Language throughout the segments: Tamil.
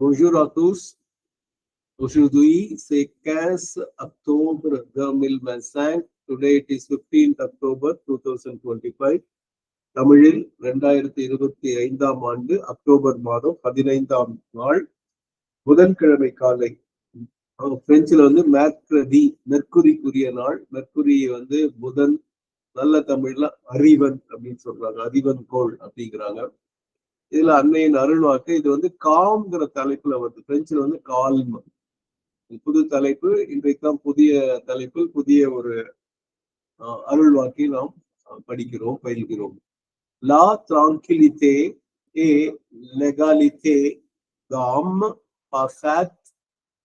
Bonjour à tous. Aujourd'hui, c'est 15 octobre 2025. Today it is 15th October 2025. தமிழில் இரண்டாயிரத்தி இருபத்தி ஐந்தாம் ஆண்டு அக்டோபர் மாதம் பதினைந்தாம் நாள் புதன்கிழமை காலை பிரெஞ்சுல வந்து மேக்ரதி மெர்க்குரிக்குரிய நாள் மெர்குரி வந்து புதன் நல்ல தமிழ்ல அறிவன் அப்படின்னு சொல்றாங்க அறிவன் கோள் அப்படிங்கிறாங்க இதுல அன்னையின் அருள்வாக்கு இது வந்து காம்ங்கிற தலைப்புல வருது. பிரெஞ்சுல வந்து கால்ம் புது தலைப்பு. இன்றைக்கு தான் புதிய தலைப்பில் புதிய ஒரு அருள் வாக்கை நாம் படிக்கிறோம் பயில்கிறோம். லா tranquillité et l'égalité d'homme parfaite,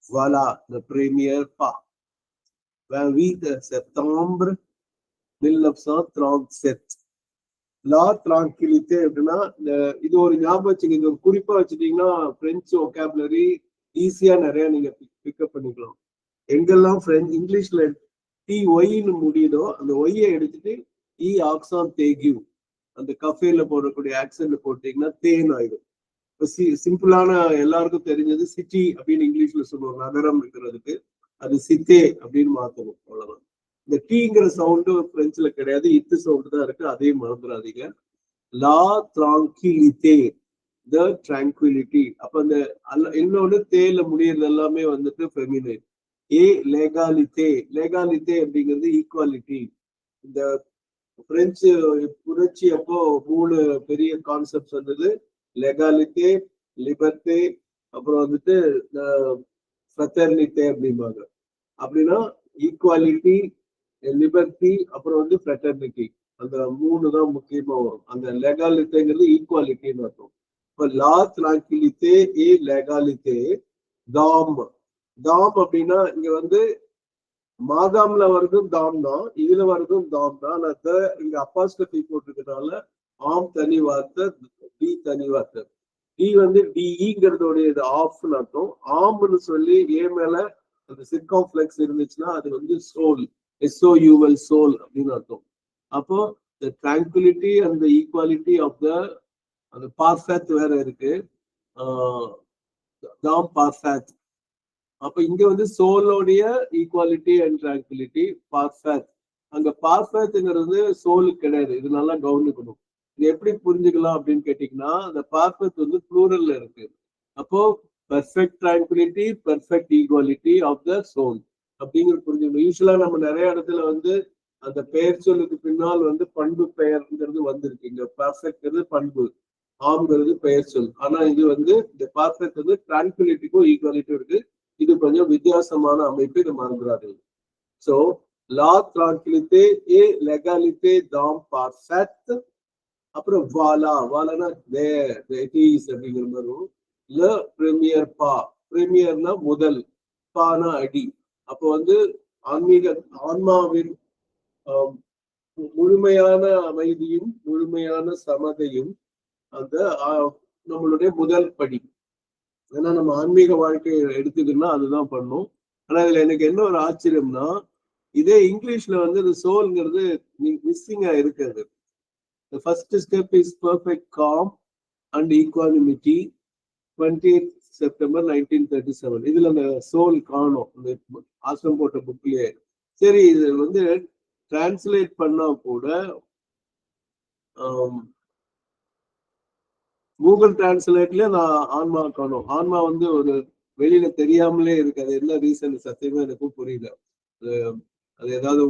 voilà le premier pas. 28 septembre 1937. லா tranquillité அப்படின்னா இது ஒரு ஞாபகம் வச்சுங்க. இது ஒரு குறிப்பா வச்சுட்டீங்கன்னா பிரெஞ்சு ஒகாபுலரி ஈஸியா நிறைய நீங்க பிக்கப் பண்ணிக்கலாம். எங்கெல்லாம் பிரெஞ்சு இங்கிலீஷ்ல டி ஒய்னு முடியுதோ அந்த ஒய்யை எடுத்துட்டு இ ஆக்சான் தேகியூ அந்த கஃபேல போடக்கூடிய ஆக்சன்ட் போட்டீங்கன்னா தேன் ஆயிடும். இப்போ சி சிம்பிளான எல்லாருக்கும் தெரிஞ்சது சிட்டி அப்படின்னு இங்கிலீஷ்ல சொல்லுவோம் நகரம் இருக்கிறதுக்கு. அது சித்தே அப்படின்னு மாத்தணும். அவ்வளவுதான். இந்த டீங்கிற சவுண்டு பிரெஞ்சுல கிடையாது இத்து சவுண்டு தான் இருக்கு அதையும் மறந்துடாதீங்க லா திராங்கிலிதே த ட்ராங்குவிலிட்டி அப்ப அந்த இன்னொன்னு தேல முடியறது எல்லாமே வந்துட்டு ஃபெமினைன் ஏ லேகாலித்தே லேகாலித்தே அப்படிங்கிறது ஈக்குவாலிட்டி இந்த பிரெஞ்சு புரட்சி அப்போ மூணு பெரிய கான்செப்ட் வந்தது லெகாலித்தே லிபர்த்தே அப்புறம் வந்துட்டு ஃப்ரெட்டர்னிட்டே அப்படிம்பாங்க. அப்படின்னா ஈக்குவாலிட்டி லிபர்ட்டி அப்புறம் வந்து ஃப்ரெட்டர்னிட்டி அந்த மூணு தான் முக்கியமா வரும். அந்த லெகாலிட்டேங்கிறது ஈக்குவாலிட்டின்னு அர்த்தம். இப்போ லா திராக்கிலித்தே ஏ லெகாலித்தே தாம் தாம் அப்படின்னா இங்க வந்து மாதாம்ல வருதும் தாம் தான் இதுல வருதும் தாம் தான். ஆனா இங்க அப்பாஸ்கட்டி போட்டிருக்கனால ஆம் தனி வார்த்தை டி தனி வார்த்தை. டி வந்து டிஇங்கிறதோடைய e இது ஆஃப்னு அர்த்தம். ஆம்னு சொல்லி ஏ மேல அந்த சிர்காம்ஃபிளெக்ஸ் இருந்துச்சுன்னா அது வந்து சோல் எஸ்ஓயூஎல் சோல் அப்படின்னு அர்த்தம். அப்போ the tranquility and the equality of the அந்த பார்ஃபேத் வேற இருக்கு. தாம் பார்ஃபேத் அப்ப இங்க வந்து சோலோடைய ஈக்குவாலிட்டி அண்ட் ட்ராங்குலிட்டி பார்ஃபேத் அங்க பார்ஃபேத்துங்கிறது சோலுக்கு கிடையாது. இது நல்லா கவனிக்கணும் இது எப்படி புரிஞ்சுக்கலாம் அப்படின்னு கேட்டீங்கன்னா அந்த பார்ஃபெக்ட் வந்து ப்ளூரல்ல இருக்கு. அப்போ perfect tranquillity perfect equality of the soul அப்படிங்கிற புரிஞ்சுக்கணும். யூஸ்வலா நம்ம நிறைய இடத்துல வந்து அந்த பெயர் சொல்லுக்கு பின்னால் வந்து பண்பு பெயர்ங்கிறது வந்திருக்கு. இங்க பர்ஃபெக்ட்ங்கிறது பண்பு ஆம்ங்கிறது பெயர் சொல். ஆனா இது வந்து இந்த பர்ஃபெக்ட் வந்து டிரான்குலிட்டிக்கும் ஈக்குவாலிட்டியும் இருக்கு. இது கொஞ்சம் வித்தியாசமான அமைப்பு இது மறந்துடாதீங்க ஸோ லா டிரான்குலித்தே ஏ லெகாலித்தே தாம் பர்ஃபெக்ட் அப்புறம் வாலா வாலானா தேஸ் அப்படிங்கிற மாதிரி ல பிரீமியர் பா பிரீமியர்னா முதல் பானா அடி. அப்போ வந்து ஆன்மீக ஆன்மாவின் முழுமையான அமைதியும் முழுமையான சமதையும் அந்த நம்மளுடைய முதல் படி. ஏன்னா நம்ம ஆன்மீக வாழ்க்கையை எடுத்துக்கணும்னா அதுதான் பண்ணும். ஆனா இதுல எனக்கு என்ன ஒரு ஆச்சரியம்னா இதே இங்கிலீஷ்ல வந்து இந்த சோல்ங்கிறது மிஸ்ஸிங்கா இருக்கிறது. Step is perfect calm and calm and equanimity. September nineteen thirty seven இதுல அந்த சோல் காணும். இந்த ஆசிரம் போட்ட புக்லயே சரி இது வந்து டிரான்ஸ்லேட் பண்ணா கூட கூகுள் டிரான்ஸ்லேட்லயே நான் ஆன்மா காணும். ஆன்மா வந்து ஒரு வெளியில தெரியாமலே இருக்கு. அது என்ன ரீசன் சத்தியமா எனக்கும் புரியல. அது ஏதாவது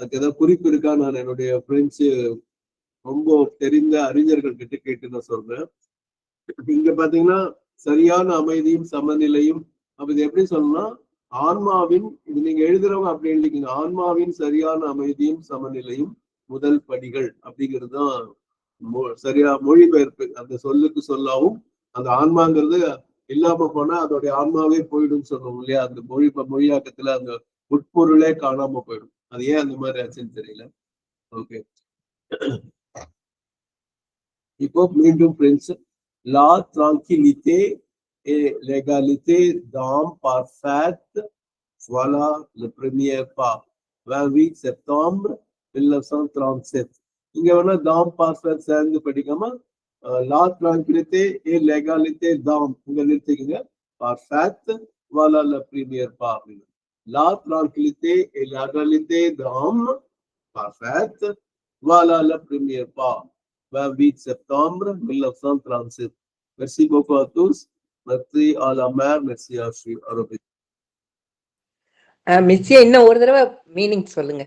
அதுக்கு ஏதாவது குறிப்பு இருக்கா? நான் என்னுடைய ஃப்ரெண்ட்ஸு ரொம்ப தெரிந்த அறிஞர்கள் கிட்ட கேட்டு நான் சொல்றேன். இங்க பாத்தீங்கன்னா சரியான அமைதியும் சமநிலையும் அப்ப இது எப்படி சொல்லணும்னா ஆன்மாவின் இது நீங்க எழுதுறவங்க அப்படி எழுதிக்கீங்க. ஆன்மாவின் சரியான அமைதியும் சமநிலையும் முதல் படிகள் அப்படிங்கிறது தான் சரியா மொழிபெயர்ப்பு. அந்த சொல்லுக்கு சொல்லாவும் அந்த ஆன்மாங்கிறது இல்லாம போனா அதோடைய ஆன்மாவே போயிடும் சொல்லுவோம் இல்லையா? அந்த மொழி மொழியாக்கத்துல அந்த உட்பொருளே காணாம போயிடும். அது ஏன் அந்த மாதிரி ஆச்சுன்னு தெரியல. ஓகே இப்போ மீண்டும் பிரின்ஸ் லா tranquillité et l'égalité d'âme parfaite voilà le premier pas 28 septembre 1937 இங்க வேணா தாம் பாஸ்வேர்ட் சேர்ந்து படிக்காம லா tranquillité et légalité d'âme இங்க நிறுத்திக்கங்க parfaite voilà la première part la tranquillité et légalité d'âme parfaite voilà la première va vite septembre 1937 merci beaucoup à tous merci à la mère merci à Sri Arabic மிஸ்ஸியா இன்னும் ஒரு தடவை மீனிங் சொல்லுங்க